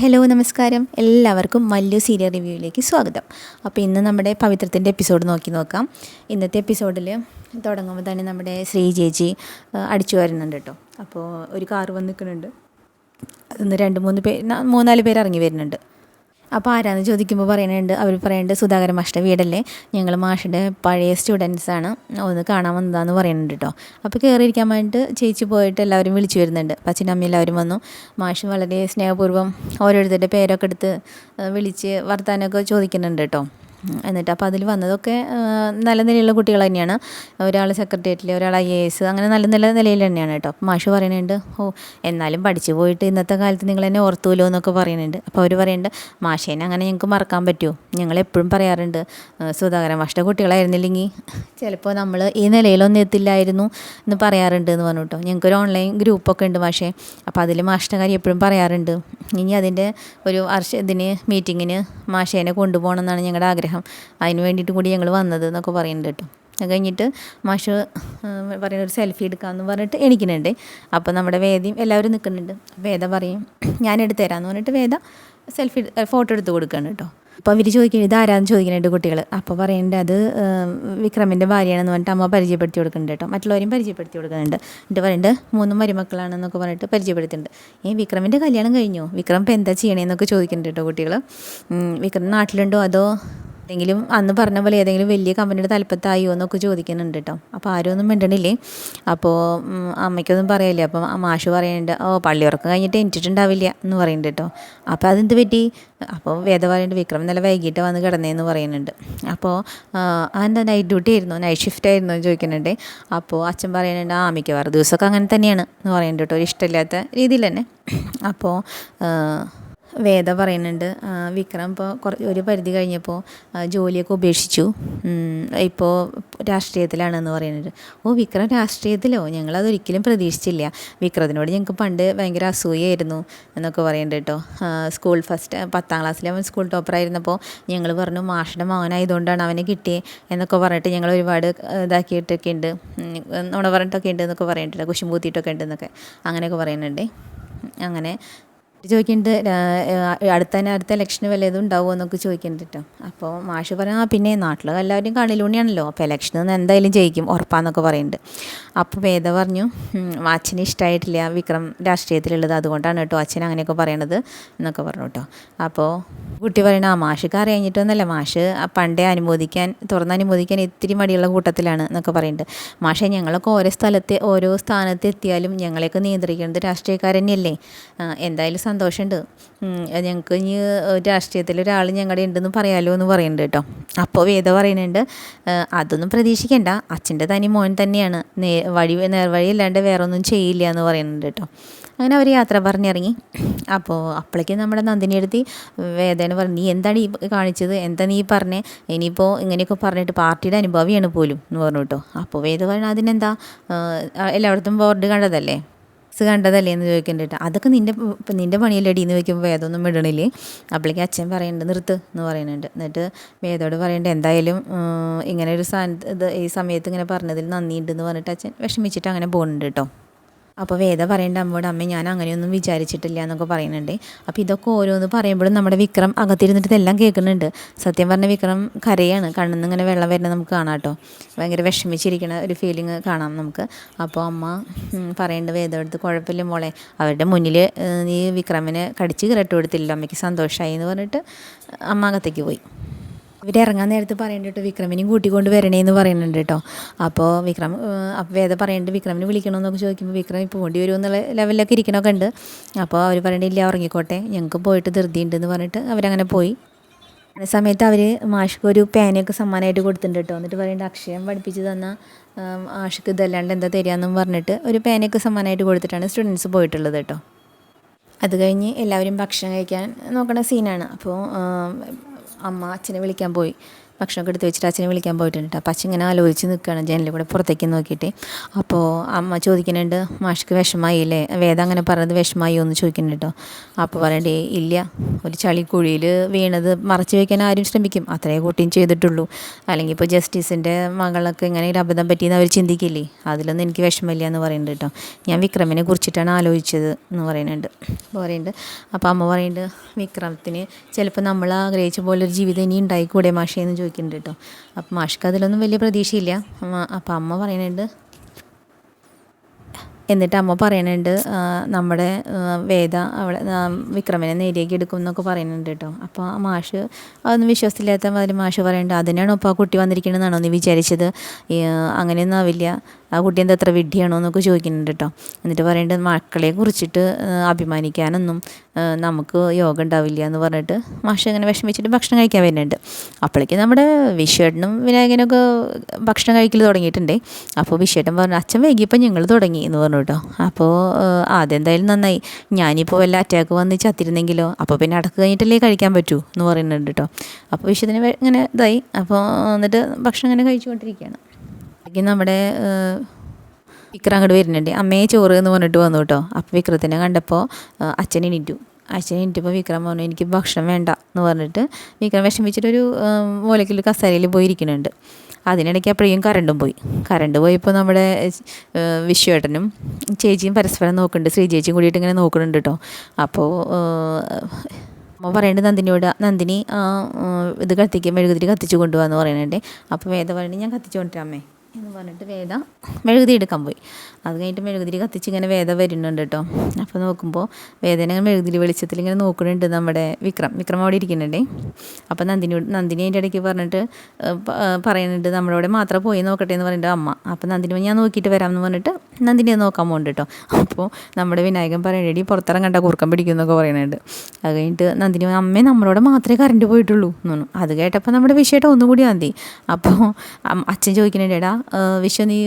Hello നമസ്കാരം. എല്ലാവർക്കും Mallu serial റിവ്യൂയിലേക്ക് സ്വാഗതം. അപ്പോൾ ഇന്ന് നമ്മുടെ പവിത്രത്തിന്റെ എപ്പിസോഡ് നോക്കി നോക്കാം. ഇന്നത്തെ എപ്പിസോഡിൽ തുടങ്ങുമ്പോൾ തന്നെ നമ്മുടെ ശ്രീ ചേച്ചി അടിച്ചു വരുന്നുണ്ട് കേട്ടോ. അപ്പോൾ ഒരു കാറ് വന്ന് നിൽക്കുന്നുണ്ട്. അതൊന്ന് രണ്ട് മൂന്ന് പേര് മൂന്നാൽ പേര് ഇറങ്ങി വരുന്നുണ്ട്. അപ്പോൾ ആരാന്ന് ചോദിക്കുമ്പോൾ പറയുന്നുണ്ട് അവർ പറയുന്നുണ്ട് സുധാകരൻ മാഷിന്റെ വീടല്ലേ? ഞങ്ങൾ മാഷിന്റെ പഴയ സ്റ്റുഡൻസാണ് ഒന്ന് കാണാൻ വന്നതാന്ന് പറയുന്നുണ്ട് കേട്ടോ അപ്പോൾ കയറിയിരിക്കാൻ വേണ്ടിയിട്ട് ചേച്ചി പോയിട്ട് എല്ലാവരും വിളിച്ചു വരുന്നുണ്ട്. അച്ഛനും അമ്മയും എല്ലാവരും വന്നു. മാഷ് വളരെ സ്നേഹപൂർവം ഓരോരുത്തരുടെ പേരൊക്കെ എടുത്ത് വിളിച്ച് വർത്താനമൊക്കെ ചോദിക്കുന്നുണ്ട് കേട്ടോ എന്നിട്ട് അപ്പോൾ അതിൽ വന്നതൊക്കെ നല്ല നിലയിലുള്ള കുട്ടികൾ തന്നെയാണ്. ഒരാൾ സെക്രട്ടേറിയറ്റിൽ ഒരാൾ ഐ എ എസ് അങ്ങനെ നല്ല നല്ല നിലയിൽ തന്നെയാണ് കേട്ടോ. അപ്പോൾ മാഷ് പറയുന്നുണ്ട് ഓ എന്നാലും പഠിച്ചു പോയിട്ട് ഇന്നത്തെ കാലത്ത് നിങ്ങൾ എന്നെ ഓർത്തുമല്ലോ എന്നൊക്കെ പറയുന്നുണ്ട്. അപ്പോൾ അവർ പറയുന്നുണ്ട് മാഷേനെ അങ്ങനെ ഞങ്ങൾക്ക് മറക്കാൻ പറ്റുമോ? ഞങ്ങൾ എപ്പോഴും പറയാറുണ്ട് സുധാകരൻ മാഷിന്റെ കുട്ടികളായിരുന്നില്ലെങ്കിൽ ചിലപ്പോൾ നമ്മൾ ഈ നിലയിലൊന്നും എത്തില്ലായിരുന്നു എന്ന് പറയാറുണ്ട് എന്ന് പറഞ്ഞു കേട്ടോ. ഞങ്ങൾക്കൊരു ഓൺലൈൻ ഗ്രൂപ്പൊക്കെ ഉണ്ട് മാഷേ. അപ്പോൾ അതിൽ മാഷിന്റെ കാര്യം എപ്പോഴും പറയാറുണ്ട്. ഇനി അതിന്റെ ഒരു വർഷ ഇതിന് മീറ്റിങ്ങിന് മാഷേനെ കൊണ്ടുപോകണം എന്നാണ് ഞങ്ങളുടെ ആഗ്രഹം. അതിന് വേണ്ടിയിട്ട് കൂടി ഞങ്ങൾ വന്നത് എന്നൊക്കെ പറയുന്നുണ്ട് കേട്ടോ. അത് കഴിഞ്ഞിട്ട് മാഷ് പറയുന്ന ഒരു സെൽഫി എടുക്കാമെന്ന് പറഞ്ഞിട്ട് എണിക്കുന്നുണ്ട്. അപ്പോൾ നമ്മുടെ വേദിയും എല്ലാവരും നിൽക്കുന്നുണ്ട് വേദ പറയും ഞാൻ എടുത്തു തരാമെന്ന് പറഞ്ഞിട്ട് വേദ സെൽഫി ഫോട്ടോ എടുത്ത് കൊടുക്കുകയാണ് കേട്ടോ. അപ്പോൾ അവർ ചോദിക്കുന്നത് ഇത് ആരാന്ന് ചോദിക്കുന്നുണ്ട് കുട്ടികൾ അപ്പോൾ പറയുന്നുണ്ട് അത് വിക്രമിന്റെ ഭാര്യയാണെന്ന് പറഞ്ഞിട്ട് അമ്മ പരിചയപ്പെടുത്തി കൊടുക്കുന്നുണ്ട് കേട്ടോ. മറ്റുള്ളവരും പരിചയപ്പെടുത്തി കൊടുക്കുന്നുണ്ട്. എന്നിട്ട് പറയുന്നുണ്ട് മൂന്നും മരുമക്കളാണെന്നൊക്കെ പറഞ്ഞിട്ട് പരിചയപ്പെടുത്തുന്നുണ്ട് ഈ വിക്രമിന്റെ കല്യാണം കഴിഞ്ഞോ? വിക്രം ഇപ്പം എന്താ ചെയ്യണേന്നൊക്കെ ചോദിക്കുന്നുണ്ട് കേട്ടോ കുട്ടികൾ വിക്രം നാട്ടിലുണ്ടോ അതോ എന്തെങ്കിലും അന്ന് പറഞ്ഞ പോലെ ഏതെങ്കിലും വലിയ കമ്പനിയുടെ തലപ്പത്തായോ എന്നൊക്കെ ചോദിക്കുന്നുണ്ട് കേട്ടോ അപ്പോൾ ആരും ഒന്നും മിണ്ടണില്ലേ അപ്പോൾ അമ്മയ്ക്കൊന്നും പറയില്ലേ? അപ്പം മാഷ് പറയുന്നുണ്ട് ഓ പള്ളിയുറക്കം കഴിഞ്ഞിട്ട് എനിച്ചിട്ടുണ്ടാവില്ല എന്ന് പറയുന്നുണ്ട് കേട്ടോ അപ്പോൾ അതെന്ത് പറ്റി? അപ്പോൾ വേദ പറയുന്നുണ്ട് വിക്രം നല്ല വൈകിട്ട് വന്ന് കിടന്നേന്ന് പറയുന്നുണ്ട് അപ്പോൾ അതെന്താ നൈറ്റ് ഡ്യൂട്ടി ആയിരുന്നു? നൈറ്റ് ഷിഫ്റ്റ് ആയിരുന്നു എന്ന് ചോദിക്കുന്നുണ്ട്. അപ്പോൾ അച്ഛൻ പറയുന്നുണ്ട് ആ മിക്കവാറും ദിവസമൊക്കെ അങ്ങനെ തന്നെയാണ് എന്ന് പറയുന്നുണ്ട് കേട്ടോ ഒരു ഇഷ്ടമില്ലാത്ത രീതിയിൽ തന്നെ. അപ്പോൾ വേദ പറയുന്നുണ്ട് വിക്രം ഇപ്പോൾ കുറച്ച് ഒരു പരിധി കഴിഞ്ഞപ്പോൾ ജോലിയൊക്കെ ഉപേക്ഷിച്ചു. ഇപ്പോൾ രാഷ്ട്രീയത്തിലാണെന്ന് പറയുന്നുണ്ട്. ഓ വിക്രം രാഷ്ട്രീയത്തിലോ? ഞങ്ങളതൊരിക്കലും പ്രതീക്ഷിച്ചില്ല. വിക്രത്തിനോട് ഞങ്ങൾക്ക് പണ്ട് ഭയങ്കര അസൂയായിരുന്നു എന്നൊക്കെ പറയുന്നുണ്ട് കേട്ടോ. സ്കൂൾ ഫസ്റ്റ് പത്താം ക്ലാസ്സിൽ അവൻ സ്കൂൾ ടോപ്പറായിരുന്നപ്പോൾ ഞങ്ങൾ പറഞ്ഞു മാഷിന്റെ മകനായതുകൊണ്ടാണ് അവനെ കിട്ടിയത് എന്നൊക്കെ പറഞ്ഞിട്ട് ഞങ്ങൾ ഒരുപാട് ഇതാക്കിയിട്ടൊക്കെ ഉണ്ട്. നുണ പറഞ്ഞിട്ടൊക്കെ ഉണ്ട് എന്നൊക്കെ പറയുന്നുണ്ട് കുശുമ്പൂത്തിയിട്ടൊക്കെ ഉണ്ട് എന്നൊക്കെ അങ്ങനെയൊക്കെ പറയുന്നുണ്ട്. അങ്ങനെ ചോദിക്കുന്നുണ്ട് അടുത്ത തന്നെ അടുത്ത ഇലക്ഷന് വല്ലതും ഉണ്ടാവുമോ എന്നൊക്കെ ചോദിക്കുന്നുണ്ട് അപ്പോൾ മാഷ് പറഞ്ഞു ആ പിന്നെ നാട്ടിൽ എല്ലാവരും കാണിലൂണിയാണല്ലോ അപ്പോൾ ഇലക്ഷനിൽ എന്തായാലും ജയിക്കും ഉറപ്പാന്നൊക്കെ പറയുന്നുണ്ട് അപ്പോൾ വേദ പറഞ്ഞു "ഉം, അച്ഛന് ഇഷ്ടമായിട്ടില്ല വിക്രം രാഷ്ട്രീയത്തിലുള്ളത് അതുകൊണ്ടാണ് കേട്ടോ അച്ഛൻ അങ്ങനെയൊക്കെ പറയണത് എന്നൊക്കെ പറഞ്ഞു കേട്ടോ അപ്പോൾ കുട്ടി പറയണ ആ മാഷിക്ക് അറിയഞ്ഞിട്ടൊന്നല്ല മാഷ് പണ്ടേ അനുമോദിക്കാൻ തുറന്ന് അനുമോദിക്കാൻ ഇത്തിരി മടിയുള്ള കൂട്ടത്തിലാണ് എന്നൊക്കെ പറയുന്നുണ്ട് മാഷെ ഞങ്ങളൊക്കെ ഓരോ സ്ഥലത്ത് ഓരോ സ്ഥാനത്ത് എത്തിയാലും ഞങ്ങളെയൊക്കെ നിയന്ത്രിക്കുന്നത് രാഷ്ട്രീയക്കാരനെയല്ലേ എന്തായാലും സന്തോഷമുണ്ട്. ഞങ്ങൾക്ക് ഇനി രാഷ്ട്രീയത്തിൽ ഒരാൾ ഞങ്ങളുടെ ഉണ്ടെന്ന് പറയാലോ എന്ന് പറയുന്നുണ്ട് കേട്ടോ. അപ്പോൾ വേദ പറയുന്നുണ്ട് "ആ, അതൊന്നും പ്രതീക്ഷിക്കേണ്ട. അച്ഛന്റെ തനി മോൻ തന്നെയാണ്. നേ വഴി നേർവഴി അല്ലാണ്ട് വേറെ ഒന്നും ചെയ്യില്ല എന്ന് പറയുന്നുണ്ട് കേട്ടോ. അങ്ങനെ അവർ യാത്ര പറഞ്ഞിറങ്ങി. അപ്പോൾ അപ്പോഴേക്കും നമ്മുടെ നന്ദിനി എടുത്തി വേദന പറഞ്ഞു നീ എന്താണ് ഈ കാണിച്ചത്? എന്താ നീ പറഞ്ഞേ? ഇനിയിപ്പോൾ ഇങ്ങനെയൊക്കെ പറഞ്ഞിട്ട് പാർട്ടിയുടെ അനുഭവിയാണ് പോലും എന്ന് പറഞ്ഞു കേട്ടോ. അപ്പോൾ വേദ പറഞ്ഞു അതിനെന്താ? എല്ലായിടത്തും ബോർഡ് കണ്ടതല്ലേ? സ് കണ്ടതല്ലേ എന്ന് ചോദിക്കുന്നുണ്ട് അതൊക്കെ നിന്റെ നിന്റെ പണിയല്ലേ എന്ന് ചോദിക്കുമ്പോൾ വേദമൊന്നും വിടണില്ലേ അപ്പോഴേക്കും അച്ഛൻ പറയുന്നുണ്ട് നിർത്ത് എന്ന് പറയുന്നുണ്ട് എന്നിട്ട് വേദോട് പറയുന്നുണ്ട് എന്തായാലും ഇങ്ങനെ ഒരു സ്ഥാനത്ത് ഇത് ഈ സമയത്ത് ഇങ്ങനെ പറഞ്ഞതിൽ നന്ദിയുണ്ടെന്ന് പറഞ്ഞിട്ട് അച്ഛൻ വിഷമിച്ചിട്ട് അങ്ങനെ പോകുന്നുണ്ട് കേട്ടോ അപ്പോൾ വേദ പറയേണ്ട അമ്മയോട് അമ്മ ഞാൻ അങ്ങനെയൊന്നും വിചാരിച്ചിട്ടില്ല എന്നൊക്കെ പറയുന്നുണ്ട്. അപ്പോൾ ഇതൊക്കെ ഓരോന്ന് പറയുമ്പോഴും നമ്മുടെ വിക്രം അകത്തിരുന്നിട്ട് ഇതെല്ലാം കേൾക്കുന്നുണ്ട്. സത്യം പറഞ്ഞ വിക്രം കരയാണ്. കണ്ണിൽ ഇങ്ങനെ വെള്ളം വരുന്നത് നമുക്ക് കാണാം കേട്ടോ. ഭയങ്കര വിഷമിച്ചിരിക്കുന്ന ഒരു ഫീലിംഗ് കാണാം നമുക്ക്. അപ്പോൾ അമ്മ പറയേണ്ട പറയുന്നുണ്ട് വേദം എടുത്ത് കുഴപ്പമില്ല മോളെ അവരുടെ മുന്നിൽ നീ വിക്രമിനെ കടിച്ച് കിരട്ട് അമ്മയ്ക്ക് സന്തോഷമായി എന്ന് പറഞ്ഞിട്ട് അമ്മ അകത്തേക്ക് പോയി. ഇവർ ഇറങ്ങാൻ നേരത്ത് പറയുന്നുണ്ട് കേട്ടോ വിക്രമിനെയും കൂട്ടിക്കൊണ്ട് വരണേന്ന് പറയുന്നുണ്ട് കേട്ടോ. അപ്പോൾ വിക്രം അപ്പോൾ വേദ പറയേണ്ടത് വിക്രമിനെ വിളിക്കണമെന്നൊക്കെ ചോദിക്കുമ്പോൾ വിക്രം ഇപ്പോൾ പോണ്ടി വരുമോ എന്നുള്ള ലെവലിലൊക്കെ ഇരിക്കണമൊക്കെ ഉണ്ട്. അപ്പോൾ അവർ പറയേണ്ടില്ല ഉറങ്ങിക്കോട്ടെ ഞങ്ങൾക്ക് പോയിട്ട് ധൃതിയുണ്ടെന്ന് പറഞ്ഞിട്ട് അവരങ്ങനെ പോയി. ആ സമയത്ത് അവർ മാഷിക്ക് ഒരു പേനയൊക്കെ സമ്മാനമായിട്ട് കൊടുത്തിട്ടുണ്ട് കേട്ടോ. എന്നിട്ട് പറയേണ്ട അക്ഷയം പഠിപ്പിച്ച് തന്ന ആഷിക്ക് ഇതല്ലാണ്ട് എന്താ തരികയെന്നും പറഞ്ഞിട്ട് ഒരു പേനയൊക്കെ സമ്മാനമായിട്ട് കൊടുത്തിട്ടാണ് സ്റ്റുഡൻസ് പോയിട്ടുള്ളത് കേട്ടോ. അത് കഴിഞ്ഞ് എല്ലാവരും ഭക്ഷണം കഴിക്കാൻ നോക്കണ സീനാണ് അപ്പോൾ അമ്മ അച്ഛനെ വിളിക്കാൻ പോയി. ഭക്ഷണമൊക്കെ എടുത്ത് വെച്ചിട്ട് അച്ഛനെ വിളിക്കാൻ പോയിട്ടുണ്ട് കേട്ടോ അപ്പോൾ അച്ഛൻ ഇങ്ങനെ ആലോചിച്ച് നിൽക്കുകയാണ് ജനലിൽ കൂടെ പുറത്തേക്ക് നോക്കിയിട്ട്. അപ്പോൾ അമ്മ ചോദിക്കുന്നുണ്ട് മാഷ്ക്ക് വിഷമായില്ലേ വേദ അങ്ങനെ പറഞ്ഞത് വിഷമായോ എന്ന് ചോദിക്കുന്നുണ്ട് കേട്ടോ അപ്പോൾ പറയണ്ടേ ഇല്ല ഒരു ചളിക്കുഴിയിൽ വീണത് മറച്ചു വയ്ക്കാൻ ആരും ശ്രമിക്കും. അത്രേ കുട്ടിയും ചെയ്തിട്ടുള്ളൂ. അല്ലെങ്കിൽ ഇപ്പോൾ ജസ്റ്റിസിന്റെ മകളൊക്കെ ഇങ്ങനെ ഒരു അബദ്ധം പറ്റിയെന്ന് അവർ ചിന്തിക്കില്ലേ? അതിലൊന്നും എനിക്ക് വിഷമമില്ല എന്ന് പറയുന്നുണ്ട് കേട്ടോ ഞാൻ വിക്രമിനെ കുറിച്ചിട്ടാണ് ആലോചിച്ചത് എന്ന് പറയുന്നുണ്ട്. അപ്പോൾ പറയുന്നുണ്ട് അപ്പോൾ അമ്മ പറയുന്നുണ്ട് വിക്രമത്തിന് ചിലപ്പോൾ നമ്മൾ ആഗ്രഹിച്ച പോലെ ഒരു ജീവിതം ഇനി ഉണ്ടായിക്കൂടെ മാഷേന്ന് ചോദിക്കുന്നുണ്ട് കേട്ടോ. അപ്പം മാഷ്ക്ക് അതിലൊന്നും വലിയ പ്രതീക്ഷയില്ല. അപ്പോൾ അമ്മ പറയുന്നുണ്ട് എന്നിട്ട് അമ്മ പറയുന്നുണ്ട് നമ്മുടെ വേദ അവളെ വിക്രമനെ നേരിയേക്ക് എടുക്കും എന്നൊക്കെ പറയുന്നുണ്ട് കേട്ടോ. അപ്പോൾ ആ മാഷ് അതൊന്നും വിശ്വാസത്തില്ലാത്ത മാതിരി മാഷ് പറയുന്നുണ്ട് അതിനാണോ ഇപ്പോൾ ആ കുട്ടി വന്നിരിക്കണമെന്നാണോ നീ വിചാരിച്ചത്? അങ്ങനെയൊന്നും ആവില്ല. ആ കുട്ടി എന്താ അത്ര വിഡ്ഢിയാണോ എന്നൊക്കെ ചോദിക്കുന്നുണ്ട് കേട്ടോ. എന്നിട്ട് പറയുന്നുണ്ട് മക്കളെ കുറിച്ചിട്ട് അഭിമാനിക്കാനൊന്നും നമുക്ക് യോഗ ഉണ്ടാവില്ല എന്ന് പറഞ്ഞിട്ട് മാഷ് അങ്ങനെ വിഷമിച്ചിട്ട് ഭക്ഷണം കഴിക്കാൻ വരുന്നുണ്ട്. അപ്പോഴേക്കും നമ്മുടെ വിശ്വേട്ടനും വിനായകനൊക്കെ ഭക്ഷണം കഴിക്കൽ തുടങ്ങിയിട്ടുണ്ടേ. അപ്പോൾ വിശ്വേട്ടൻ പറഞ്ഞു അച്ഛൻ വൈകിയപ്പോൾ ഞങ്ങൾ തുടങ്ങി എന്ന് പറഞ്ഞു. കേട്ടോ. അപ്പോൾ അതെന്തായാലും നന്നായി. ഞാനിപ്പോൾ വല്ല അറ്റാക്ക് വന്ന് ചത്തിരുന്നെങ്കിലോ അപ്പോൾ പിന്നെ അടക്ക് കഴിഞ്ഞിട്ടല്ലേ കഴിക്കാൻ പറ്റൂ എന്ന് പറയുന്നുണ്ട് കേട്ടോ. അപ്പോൾ വിഷയത്തിന് ഇങ്ങനെ ഇതായി. അപ്പോൾ എന്നിട്ട് ഭക്ഷണം ഇങ്ങനെ കഴിച്ചുകൊണ്ടിരിക്കുകയാണ്. നമ്മുടെ വിക്രം അങ്ങോട്ട് വരുന്നുണ്ട്. അമ്മയെ ചോറ് എന്ന് പറഞ്ഞിട്ട് വന്നു കേട്ടോ. അപ്പോൾ വിക്രത്തിനെ കണ്ടപ്പോൾ അച്ഛൻ എണീറ്റു. അച്ഛൻ എണീറ്റപ്പോൾ വിക്രം പറഞ്ഞു എനിക്ക് ഭക്ഷണം വേണ്ട എന്ന് പറഞ്ഞിട്ട് വിക്രം വിഷമിച്ചിട്ടൊരു ഏഹ്, മൂലയ്ക്കിൽ കസേരയിൽ പോയി ഇരിക്കുന്നുണ്ട് അതിനിടയ്ക്ക് അപ്പോഴേക്കും കറണ്ടും പോയി. കറണ്ട് പോയപ്പോൾ നമ്മുടെ വിശ്വേട്ടനും ചേച്ചിയും പരസ്പരം നോക്കുന്നുണ്ട്. ശ്രീ ചേച്ചിയും കൂടിയിട്ട് ഇങ്ങനെ നോക്കുന്നുണ്ട് കേട്ടോ അപ്പോൾ അമ്മ പറയേണ്ടത് നന്ദിനിയോട് നന്ദിനി ഇത് കത്തിക്ക് മെഴുകുതിരി കത്തിച്ച് കൊണ്ടുപോകാന്ന് പറയുന്നുണ്ട് അപ്പോൾ വേദ പറയണേ ഞാൻ കത്തിച്ചു കൊണ്ടിരാമേ എന്ന് പറഞ്ഞിട്ട് വേദ മെഴുകുതിരി എടുക്കാൻ പോയി. അത് കഴിഞ്ഞിട്ട് മെഴുകുതിരി കത്തിച്ച് ഇങ്ങനെ വേദ വരുന്നുണ്ട് കേട്ടോ. അപ്പോൾ നോക്കുമ്പോൾ വേദന മെഴുകുതിരി വെളിച്ചത്തിൽ ഇങ്ങനെ നോക്കുന്നുണ്ട് നമ്മുടെ വിക്രം. വിക്രം അവിടെ ഇരിക്കുന്നുണ്ടേ. അപ്പോൾ നന്ദിനിയോട് നന്ദിനി അതിന്റെ ഇടയ്ക്ക് പറഞ്ഞിട്ട് പറയുന്നുണ്ട് നമ്മളോട് മാത്രം പോയി നോക്കട്ടെ എന്ന് പറഞ്ഞിട്ട് അമ്മ. അപ്പോൾ നന്ദിനി ഞാൻ നോക്കിയിട്ട് വരാമെന്ന് പറഞ്ഞിട്ട് നന്ദിനിയെ നോക്കാൻ പോകുന്നുണ്ട് കേട്ടോ. അപ്പോൾ നമ്മുടെ വിനായകൻ പറയണേടി പുറത്തിറങ്ങണ്ട കുറുക്കം പിടിക്കും എന്നൊക്കെ പറയുന്നുണ്ട്. അത് കഴിഞ്ഞിട്ട് നന്ദിനി അമ്മേ നമ്മളോട് മാത്രമേ കറണ്ട് പോയിട്ടുള്ളൂ എന്ന് പറഞ്ഞു. അത് കേട്ടപ്പോൾ നമ്മുടെ വിഷയമായിട്ട് ഒന്നുകൂടി മതി അപ്പോൾ അച്ഛൻ ചോദിക്കുന്നുണ്ട് എടാ വിശ്വ നീ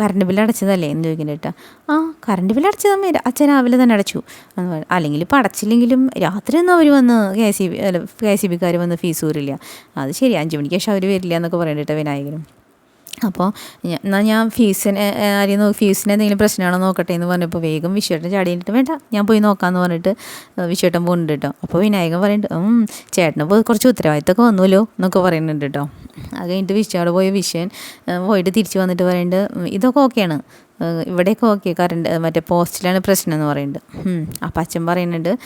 കറണ്ട് ബില്ല് അടച്ചതല്ലേ എന്ന് ചോദിക്കുന്നുണ്ട് ആ കറണ്ട് ബില്ല് അടച്ചതമ്മേ അച്ഛൻ രാവിലെ തന്നെ അടച്ചു. അല്ലെങ്കിൽ ഇപ്പോൾ അടച്ചില്ലെങ്കിലും രാത്രി ഒന്നും അവർ വന്ന് കെ സി ബി അല്ല കെ സി ബിക്കാർ വന്ന് ഫീസ് ഊരില്ല. അത് ശരി അഞ്ച് മണിക്ക് ശേഷം അവർ വരില്ല എന്നൊക്കെ പറയുന്നുണ്ട് കേട്ടോ വിനായകനും. അപ്പോൾ എന്നാൽ ഞാൻ ഫീസിന് ആരെയും ഫീസിന് എന്തെങ്കിലും പ്രശ്നമാണോ നോക്കട്ടെ എന്ന് പറഞ്ഞപ്പോൾ വേഗം വിശ്വേട്ടൻ ചാടിയിട്ട് വേണ്ട ഞാൻ പോയി നോക്കാമെന്ന് പറഞ്ഞിട്ട് വിശ്വേട്ടൻ പോകുന്നുണ്ട് കേട്ടോ അപ്പോൾ വിനായകൻ പറയുന്നുണ്ട് ചേട്ടന് പോയി കുറച്ച് ഉത്തരവാദിത്തമൊക്കെ വന്നുല്ലോ എന്നൊക്കെ പറയുന്നുണ്ട് കേട്ടോ അത് കഴിഞ്ഞിട്ട് വിശ്വാട് പോയ വിശ്വൻ പോയിട്ട് തിരിച്ച് വന്നിട്ട് പറയുന്നുണ്ട് ഇതൊക്കെ ഓക്കെയാണ്. ഇവിടെയൊക്കെ ഓക്കെ കറണ്ട് മറ്റേ പോസ്റ്റിലാണ് പ്രശ്നം എന്ന് പറയുന്നുണ്ട് അപ്പം അച്ഛൻ പറയുന്നുണ്ട്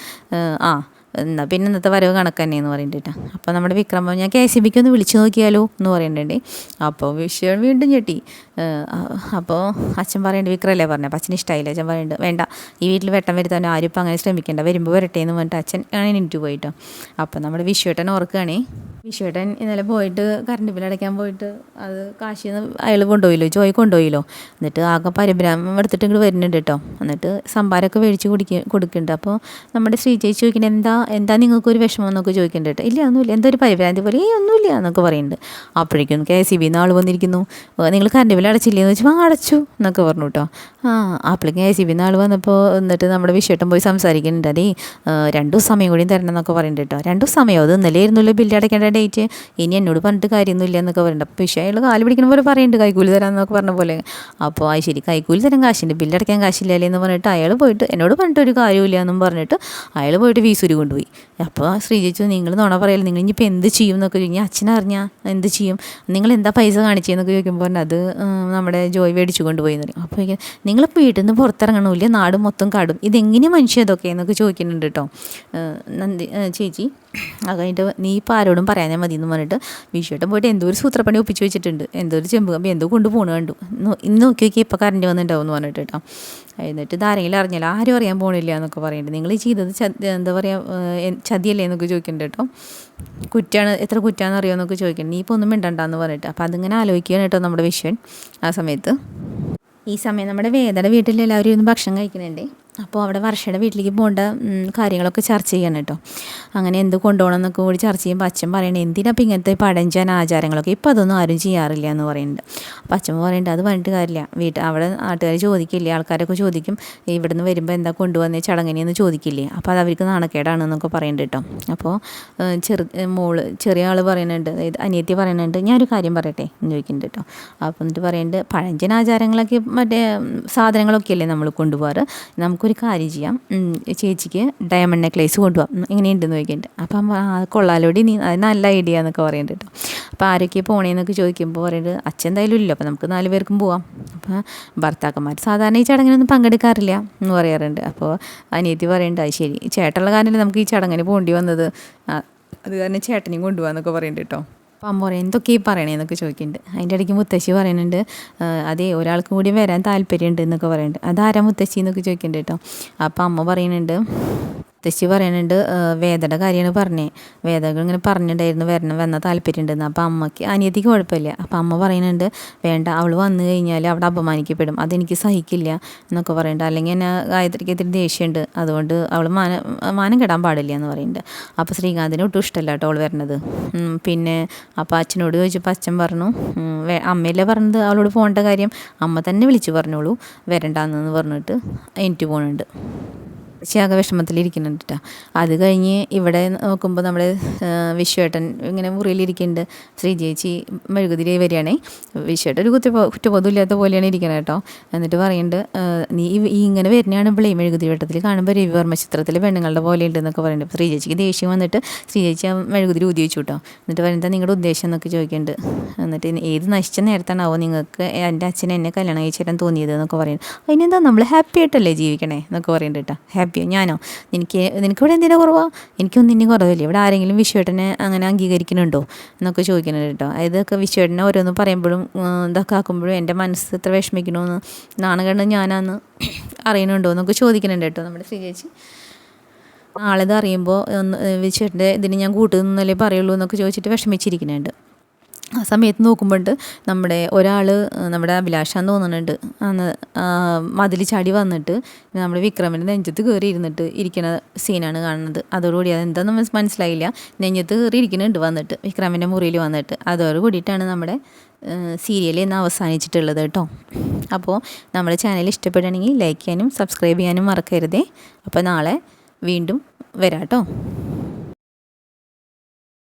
ആ എന്നാൽ പിന്നെ ഇന്നത്തെ വരവ് കണക്ക് തന്നെയെന്ന് പറയുന്നുണ്ട് അപ്പോൾ നമ്മുടെ വിക്രം പറഞ്ഞു, ഞാൻ കെ സി ബിക്ക് ഒന്ന് വിളിച്ചു നോക്കിയാലോ? എന്ന് പറയുന്നുണ്ട് അപ്പോൾ വിഷയം വീണ്ടും ഞെട്ടി. അപ്പോൾ അച്ഛൻ പറയുന്നുണ്ട് വിക്രമല്ലേ പറഞ്ഞു? അപ്പോൾ അച്ഛന് ഇഷ്ടമായില്ല അച്ഛൻ പറയുന്നുണ്ട് വേണ്ട ഈ വീട്ടിൽ വെട്ടം വരുത്താൻ ആരും ഇപ്പം അങ്ങനെ ശ്രമിക്കേണ്ട. വരുമ്പോൾ വരട്ടെ എന്ന് പറഞ്ഞിട്ട് അച്ഛൻ ആണ് എനിക്ക് പോയിട്ടോ. അപ്പോൾ നമ്മുടെ വിഷുവേട്ടൻ ഓർക്കുകയാണേ വിഷുവേട്ടൻ ഇന്നലെ പോയിട്ട് കറണ്ട് ബില്ല് അടയ്ക്കാൻ പോയിട്ട് അത് കാശിൽ നിന്ന് അയാൾ കൊണ്ടുപോയില്ലോ ജോയ് കൊണ്ടുപോയില്ലോ. എന്നിട്ട് ആകെ പരമ്പരാമം എടുത്തിട്ട് ഇങ്ങോട്ട് വരുന്നുണ്ട് കേട്ടോ. എന്നിട്ട് സംഭാരമൊക്കെ മേടിച്ച് കുടിക്കുക കൊടുക്കുന്നുണ്ട്. അപ്പോൾ നമ്മുടെ ശ്രീ ചേച്ചി ചോദിക്കുന്നത് എന്താ എന്താ നിങ്ങൾക്കൊരു വിഷമം എന്നൊക്കെ ചോദിക്കുന്നുണ്ട് കേട്ടോ. ഇല്ല ഒന്നുമില്ല. എന്തൊരു പരിഭ്രാന്തി പോലെ ഏ ഒന്നുമില്ല എന്നൊക്കെ പറയുന്നുണ്ട്. അപ്പോഴേക്കും കെ സി ബിന്ന് ആൾ വന്നിരിക്കുന്നു. നിങ്ങൾ കറണ്ട് ബില്ല് അടച്ചില്ലേ എന്ന് വെച്ചാൽ അടച്ചു എന്നൊക്കെ പറഞ്ഞു കേട്ടോ. ആ അപ്പോഴേക്കും എ സി ബിന്ന് ആൾ വന്നപ്പോൾ എന്നിട്ട് നമ്മുടെ വിഷയട്ടം പോയി സംസാരിക്കുന്നുണ്ട്. അതേ രണ്ടു സമയം കൂടി തരണം എന്നൊക്കെ പറയുന്നുണ്ട് കേട്ടോ രണ്ടു സമയം അത് ഇന്നലെ ആയിരുന്നല്ലോ ബില്ല് അടയ്ക്കേണ്ട ഡേറ്റ്. ഇനി എന്നോട് പറഞ്ഞിട്ട് കാര്യമൊന്നുമില്ല എന്നൊക്കെ പറയുന്നുണ്ട് അപ്പോൾ വിഷയം അയാൾ കാൽ പിടിക്കുന്ന പോലെ പറയുന്നുണ്ട് കൈക്കൂലി തരാമെന്നൊക്കെ പറഞ്ഞ പോലെ. അപ്പോൾ അത് ശരി കൈക്കൂലി തരാൻ കാശുണ്ട് ബില്ല് അടയ്ക്കാൻ കാശില്ലല്ലേ എന്ന് പറഞ്ഞിട്ട് അയാൾ പോയിട്ട് എന്നോട് പറഞ്ഞിട്ട് ഒരു കാര്യമില്ല എന്നും പറഞ്ഞിട്ട് അയാൾ പോയിട്ട് വീസൂരി കൊണ്ടുപോയി. അപ്പോൾ ശ്രീ ചേച്ചു നിങ്ങൾ നോണ പറയല്ലോ നിങ്ങൾ ഇനിയിപ്പോൾ എന്ത് ചെയ്യും എന്നൊക്കെ ചോദിക്കും. അച്ഛനറിഞ്ഞാൽ എന്ത് ചെയ്യും? നിങ്ങൾ എന്താ പൈസ കാണിച്ചതെന്നൊക്കെ ചോദിക്കുമ്പോൾ അത് നമ്മുടെ ജോയ് മേടിച്ചു കൊണ്ടുപോയി എന്ന് പറയും. അപ്പോൾ നിങ്ങളിപ്പോൾ വീട്ടിൽ നിന്ന് പുറത്തിറങ്ങണമില്ല നാട് മൊത്തം കാടും. ഇതെങ്ങനെ മനുഷ്യ ഇതൊക്കെ എന്നൊക്കെ ചോദിക്കുന്നുണ്ട് കേട്ടോ നന്ദി ചേച്ചി അത് കഴിഞ്ഞിട്ട് നീ ഇപ്പോൾ ആരോടും പറയാനേ മതി എന്ന് പറഞ്ഞിട്ട് വിഷുവേട്ടൻ പോയിട്ട് എന്തോ ഒരു സൂത്രപ്പണി ഒപ്പിച്ച് വെച്ചിട്ടുണ്ട്. എന്തോ ഒരു ചെമ്പ് കമ്പി എന്തോ കണ്ടു നോ- ഇന്ന് നോക്കി നോക്കി ഇപ്പോൾ കറണ്ട് വന്നിട്ടുണ്ടാവും എന്ന് പറഞ്ഞിട്ട് കേട്ടോ എന്നിട്ട് ഇതാരെങ്കിലും അറിഞ്ഞില്ല ആരും അറിയാൻ പോകണില്ല എന്നൊക്കെ പറയുന്നുണ്ട് നിങ്ങൾ ഈ ചെയ്തത് എന്താ പറയുക ചതിയല്ലേ എന്നൊക്കെ ചോദിക്കുന്നുണ്ട് കേട്ടോ കുറ്റാണ് എത്ര കുറ്റാന്ന് അറിയുമെന്നൊക്കെ ചോദിക്കുന്നുണ്ട് നീ ഇപ്പോൾ ഒന്നും മിണ്ടണ്ടെന്ന് പറഞ്ഞിട്ട്. അപ്പോൾ അതിങ്ങനെ ആലോചിക്കുകയാണ് കേട്ടോ നമ്മുടെ വിശ്വൻ ആ സമയത്ത്. ഈ സമയം നമ്മുടെ വേദയുടെ വീട്ടിൽ എല്ലാവരും ഇരുന്ന് ഭക്ഷണം കഴിക്കുന്നുണ്ട്. അപ്പോൾ അവിടെ വർഷയുടെ വീട്ടിലേക്ക് പോകേണ്ട കാര്യങ്ങളൊക്കെ ചർച്ച ചെയ്യണം കേട്ടോ. അങ്ങനെ എന്ത് കൊണ്ടുപോകണം എന്നൊക്കെ കൂടി ചർച്ച ചെയ്യുമ്പോൾ അച്ഛൻ പറയണേ എന്തിനാ ഇപ്പം ഇങ്ങനത്തെ പഴഞ്ചൻ ആചാരങ്ങളൊക്കെ? ഇപ്പം അതൊന്നും ആരും ചെയ്യാറില്ല എന്ന് പറയുന്നുണ്ട്. അപ്പോൾ അച്ഛൻ പറയുന്നുണ്ട് അത് പറഞ്ഞിട്ട് കാര്യമില്ല. വീട്ടിൽ അവിടെ നാട്ടുകാർ ചോദിക്കില്ലേ? ആൾക്കാരൊക്കെ ചോദിക്കും ഇവിടുന്ന് വരുമ്പോൾ എന്താ കൊണ്ടുവന്നേ ചടങ്ങിനെന്ന് ചോദിക്കില്ലേ? അപ്പോൾ അത് അവർക്ക് നാണക്കേടാണ് എന്നൊക്കെ പറയുന്നുണ്ട് കേട്ടോ. അപ്പോൾ ചെറു മോൾ ചെറിയ ആൾ പറയുന്നുണ്ട് അതായത് അനിയത്തി പറയുന്നുണ്ട് ഞാനൊരു കാര്യം പറയട്ടെ എന്ന് ചോദിക്കുന്നുണ്ട് കേട്ടോ. അപ്പോൾ എന്നിട്ട് പറയുന്നുണ്ട് പഴഞ്ചൻ ആചാരങ്ങളൊക്കെ മറ്റേ സാധനങ്ങളൊക്കെ അല്ലേ നമ്മൾ കൊണ്ടുപോകാറ്? നമുക്കൊരു കാര്യം ചെയ്യാം. ചേച്ചിക്ക് ഡയമണ്ട് നെക്ലേസ് കൊണ്ടുപോകാം എങ്ങനെയുണ്ടെന്ന് ചോദിക്കുന്നുണ്ട് അപ്പം ആ കൊള്ളാലോടി നീ അത് നല്ല ഐഡിയ എന്നൊക്കെ പറയുന്നുണ്ട് കേട്ടോ അപ്പോൾ ആരൊക്കെ പോണേന്നൊക്കെ ചോദിക്കുമ്പോൾ പറയുന്നത് അച്ഛൻ എന്തായാലും ഇല്ല അപ്പോൾ നമുക്ക് നാല് പേർക്കും പോവാം. അപ്പോൾ ഭർത്താക്കന്മാർ സാധാരണ ഈ ചടങ്ങിനൊന്നും പങ്കെടുക്കാറില്ല എന്ന് പറയാറുണ്ട്. അപ്പോൾ അനിയത്തി പറയേണ്ടത് അത് ശരി. ചേട്ടുള്ള കാരണമല്ലേ നമുക്ക് ഈ ചടങ്ങിന് പോകേണ്ടി വന്നത്? അത് കാരണം ചേട്ടനെയും കൊണ്ടുപോകാന്നൊക്കെ പറയുന്നുണ്ട് കേട്ടോ അപ്പം അമ്മ പറയും എന്തൊക്കെ ഈ പറയണേന്നൊക്കെ ചോദിക്കുന്നുണ്ട് അതിന്റെ ഇടയ്ക്ക് മുത്തശ്ശി പറയുന്നുണ്ട് "ആ, അതേ ഒരാൾക്ക് കൂടി വരാൻ താല്പര്യമുണ്ട് എന്നൊക്കെ പറയുന്നുണ്ട് അതാരാ മുത്തശ്ശി എന്നൊക്കെ ചോദിക്കുന്നുണ്ട് കേട്ടോ. അപ്പം അമ്മ പറയുന്നുണ്ട് മുത്തശ്ശി പറയുന്നുണ്ട് "ആ, വേദയുടെ കാര്യമാണ് പറഞ്ഞേ. വേദകൾ ഇങ്ങനെ പറഞ്ഞിട്ടുണ്ടായിരുന്നു വരണം വന്ന താല്പര്യമുണ്ടെന്ന്. അപ്പം അമ്മയ്ക്ക് അനിയത്തിക്ക് കുഴപ്പമില്ല. അപ്പം അമ്മ പറയുന്നുണ്ട് വേണ്ട അവൾ വന്നു കഴിഞ്ഞാൽ അവിടെ അപമാനിക്കപ്പെടും. അതെനിക്ക് സഹിക്കില്ല എന്നൊക്കെ പറയുന്നുണ്ട്. അല്ലെങ്കിൽ എന്നെ ഗായത്രിക്ക് ദേഷ്യമുണ്ട്. അതുകൊണ്ട് അവൾ മാന മാനം കെടാൻ പാടില്ല എന്ന് പറയുന്നുണ്ട്. അപ്പോൾ ശ്രീകാന്തിന് ഒട്ടും ഇഷ്ടമല്ല കേട്ടോ അവൾ വരണത്. പിന്നെ അപ്പോൾ അച്ഛനോട് ചോദിച്ചപ്പോൾ അച്ഛൻ പറഞ്ഞു അമ്മയല്ലേ പറഞ്ഞത് അവളോട് പോകേണ്ട കാര്യം? അമ്മ തന്നെ വിളിച്ചു പറഞ്ഞോളൂ വരണ്ടെന്ന് പറഞ്ഞിട്ട് എനിക്ക് പോകുന്നുണ്ട് ശാഖ വിഷമത്തിലിരിക്കുന്നുണ്ട് കേട്ടോ അത് കഴിഞ്ഞ് ഇവിടെ നോക്കുമ്പോൾ നമ്മുടെ വിശ്വേട്ടൻ ഇങ്ങനെ മുറിയിലിരിക്കുന്നുണ്ട്. ശ്രീ ചേച്ചി മെഴുകുതിരി വരികയാണേ. വിശ്വേട്ടൻ ഒരു കുറ്റ കുറ്റബോധമില്ലാത്ത പോലെയാണ് ഇരിക്കുന്നത് കേട്ടോ എന്നിട്ട് പറയുന്നുണ്ട് നീ ഈ ഇങ്ങനെ വരുന്നതാണ് ഇവിടെ മെഴുകുതിരി വട്ടത്തിൽ കാണുമ്പോൾ രവിവർമ്മ ചിത്രത്തിൽ പെണ്ണുങ്ങളുടെ പോലെ ഉണ്ടെന്നൊക്കെ പറയുന്നുണ്ട് ശ്രീ ചേച്ചിക്ക് ദേഷ്യം വന്നിട്ട് ശ്രീ ചേച്ചി ആ മെഴുകുതിരി ഉദ്യോഗിച്ചു കേട്ടോ എന്നിട്ട് പറയുന്നത് നിങ്ങളുടെ ഉദ്ദേശം? എന്നൊക്കെ ചോദിക്കുന്നുണ്ട് എന്നിട്ട് ഏത് നശിച്ച നേരത്താണാവോ നിങ്ങൾക്ക് എന്റെ അച്ഛനെ എന്നെ കല്യാണം കഴിച്ചു തരാൻ തോന്നിയത് എന്നൊക്കെ പറയുന്നത് അതിനെന്താ നമ്മൾ ഹാപ്പി ആയിട്ടല്ലേ ജീവിക്കണേ എന്നൊക്കെ പറയുന്നുണ്ട് കേട്ടോ ഹാപ്പിയോ ഞാനോ? എനിക്ക് നിനക്കിവിടെ എന്തിനാ കുറവാ? ഇനി കുറവില്ല. ഇവിടെ ആരെങ്കിലും വിശ്വേട്ടനെ അങ്ങനെ അംഗീകരിക്കുന്നുണ്ടോ? എന്നൊക്കെ ചോദിക്കുന്നുണ്ട് കേട്ടോ. ഇതൊക്കെ വിശ്വേട്ടനെ ഓരോന്ന് പറയുമ്പോഴും ഇതൊക്കെ ആക്കുമ്പോഴും എന്റെ മനസ്സ് എത്ര വിഷമിക്കണമെന്ന് നാണകണ്ണ് ഞാനാന്ന് അറിയണുണ്ടോ എന്നൊക്കെ ചോദിക്കുന്നുണ്ട് കേട്ടോ നമ്മുടെ ശ്രീ ചേച്ചി നാളെ ഇത് അറിയുമ്പോൾ ഒന്ന് വിശ്വേട്ടന്റെ ഇതിന് ഞാൻ കൂട്ടുന്നല്ലേ പറയുള്ളൂ എന്നൊക്കെ ചോദിച്ചിട്ട് വിഷമിച്ചിരിക്കുന്നുണ്ട്. ആ സമയത്ത് നോക്കുമ്പോണ്ട് നമ്മുടെ ഒരാൾ നമ്മുടെ അഭിലാഷാന്ന് തോന്നുന്നുണ്ട് അന്ന് മതിൽ ചാടി വന്നിട്ട് നമ്മുടെ വിക്രമിന്റെ നെഞ്ചത്ത് കയറി ഇരുന്നിട്ട് ഇരിക്കുന്ന സീനാണ് കാണുന്നത്. അതോടുകൂടി അതെന്താണെന്ന് നമ്മൾ മനസ്സിലായില്ല. നെഞ്ചത്ത് കയറി ഇരിക്കുന്നുണ്ട് വന്നിട്ട് വിക്രമിന്റെ മുറിയിൽ വന്നിട്ട്. അതോട് കൂടിയിട്ടാണ് നമ്മുടെ സീരിയൽ ഇന്ന് അവസാനിച്ചിട്ടുള്ളത് കേട്ടോ. അപ്പോൾ നമ്മുടെ ചാനൽ ഇഷ്ടപ്പെടുകയാണെങ്കിൽ ലൈക്ക് ചെയ്യാനും സബ്സ്ക്രൈബ് ചെയ്യാനും മറക്കരുതേ. അപ്പോൾ നാളെ വീണ്ടും വരാം കേട്ടോ